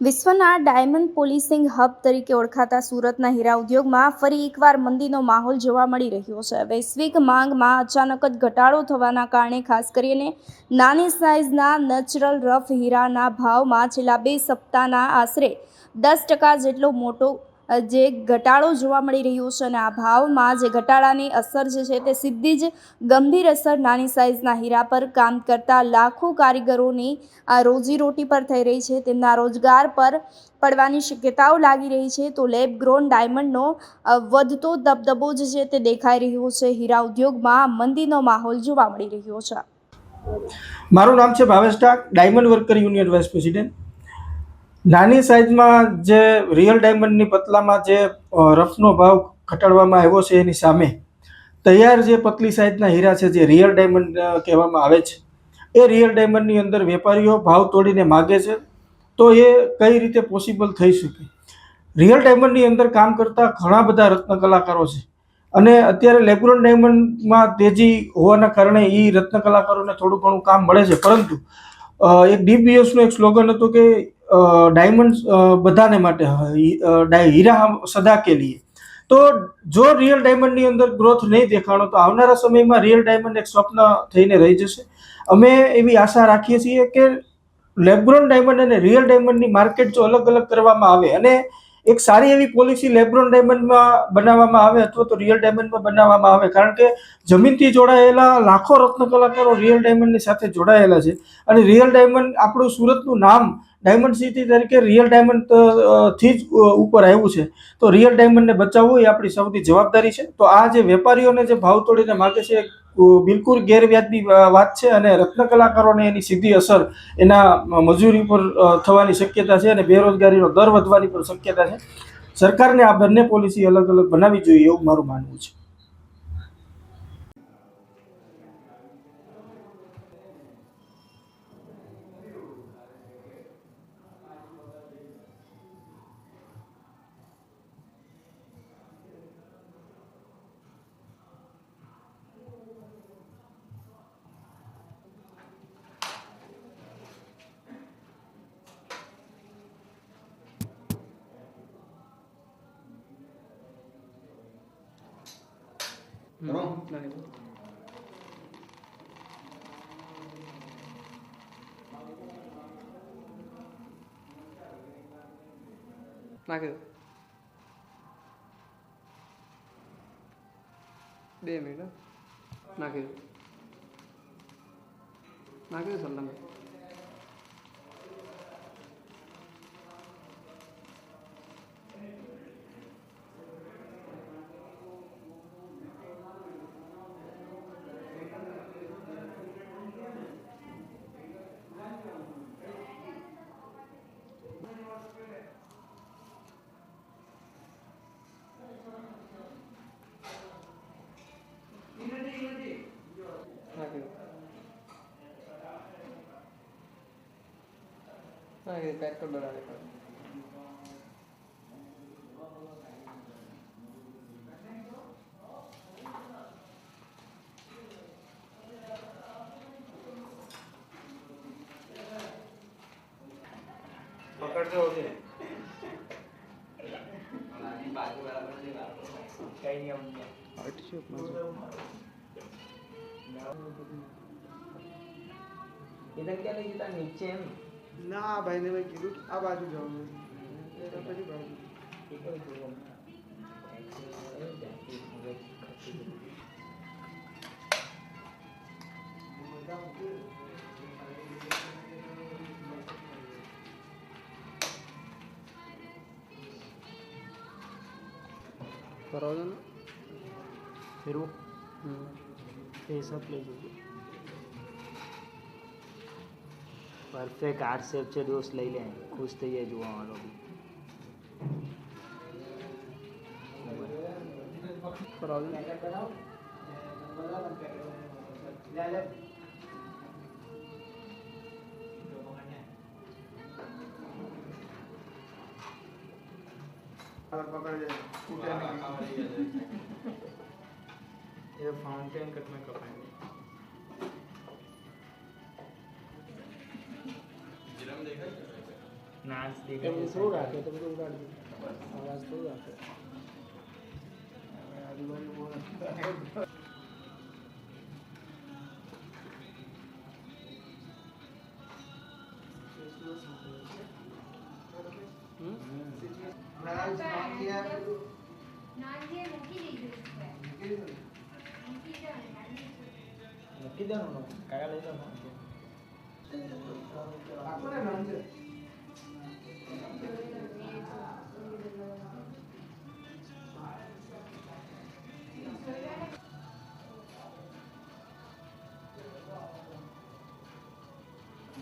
વિશ્વના diamond polishing hub તરીકે ઓળખાતા સુરતના હીરા ઉદ્યોગમાં ફરી એકવાર મંદીનો માહોલ જોવા મળી રહ્યો છે. વૈશ્વિક માંગમાં અચાનક જ ઘટાડો થવાના કારણે ખાસ કરીને નાની સાઇઝના નેચરલ રફ હીરાના ભાવમાં છેલ્લા બે સપ્તાહના આશરે દસ ટકા જેટલો મોટો જે ઘટાડો જોવા મળી રહ્યો છે અને આ ભાવમાં જે ઘટાડાની અસર જે છે તે સીધી જ ગંભીર અસર નાની સાઇઝના હીરા પર કામ કરતા લાખો કારીગરોની આ રોજીરોટી પર થઈ રહી છે. તેમના રોજગાર પર પડવાની શક્યતાઓ લાગી રહી છે. તો લેબ ગ્રોન ડાયમંડનો વધતો દબદબો જે છે તે દેખાઈ રહ્યો છે. હીરા ઉદ્યોગમાં મંદીનો માહોલ જોવા મળી રહ્યો છે. મારું નામ છે Bhavesh Dak diamond worker union vice president. નાની સાઇઝમાં જે રિયલ ડાયમંડની પતલામાં જે રફનો ભાવ ઘટાડવામાં આવ્યો છે એની સામે, તૈયાર જે પતલી સાઇઝના હીરા છે જે રિયલ ડાયમંડ કહેવામાં આવે છે, એ રિયલ ડાયમંડની અંદર વેપારીઓ ભાવ તોડીને માગે છે, તો એ કઈ રીતે પોસિબલ થઈ શકે? રિયલ ડાયમંડની અંદર કામ કરતા ઘણા બધા રત્ન કલાકારો છે અને અત્યારે લેગ્રોન ડાયમંડમાં તેજી હોવાના કારણે એ રત્ન કલાકારોને થોડું ઘણું કામ મળે છે, પરંતુ એક ડીબીએસનું એક સ્લોગન હતું કે ડાયમંડ બધાને માટે હીરા સદા કે લીએ. તો જો રિયલ ડાયમંડની અંદર ગ્રોથ નહીં દેખાણો, તો આવનારા સમયમાં રિયલ ડાયમંડ એક સ્વપ્ન થઈને રહી જશે. અમે એવી આશા રાખીએ છીએ કે લેબ્રોન ડાયમંડ અને રિયલ ડાયમંડની માર્કેટ જો અલગ અલગ કરવામાં આવે અને એક સારી એવી પોલિસી લેબ્રોન ડાયમંડમાં બનાવવામાં આવે અથવા તો રિયલ ડાયમંડમાં બનાવવામાં આવે, કારણ કે જમીનથી જોડાયેલા લાખો રત્ન કલાકારો રિયલ ડાયમંડની સાથે જોડાયેલા છે. અને રિયલ ડાયમંડ આપણું સુરતનું નામ ડાયમંડ સિટી તરીકે રિયલ ડાયમંડથી જ ઉપર આવ્યું છે. તો રિયલ ડાયમંડને બચાવવું એ આપણી સૌથી જવાબદારી છે. તો આ જે વેપારીઓને જે ભાવ તોડીને માગે છે બિલકુલ ગેરવ્યાજબી વાત છે અને રત્ન કલાકારોને એની સીધી અસર એના મજૂરી પર થવાની શક્યતા છે અને બેરોજગારીનો દર વધવાની પણ શક્યતા છે. સરકારને આ બંને પોલિસી અલગ અલગ બનાવવી જોઈએ એવું મારું માનવું છે. đúng không Đấy. 나그 டேமிட நகு நகு சொல்லுங்கள் आगे हाँ ये पैक कर बना देता हूँ पकड़ दो उसे कहीं नहीं हमने ઇધર ક્યાં લઈ જતા નીચે એમ ના ભાઈ ભાઈને મેં કીધું આ બાજુ જવાનું એટલે પછી બાજુ ફરવા ફેરવું. હમ. ફેસ सब લઈ જજો પરફેક્ટ આર્ટ શેપ છે દોસ્ત લઈ લે ખુશ થઈ જાય જોવા વાળો પકડ પકડી ये फाउंटेन कट में कप नाच देखा तो उड़ा के तो उड़ा दिया। आवाज़ तो उड़ा के हम्म? મૂકી દેવાનું કયા લઈ લો આપો ને નામ છે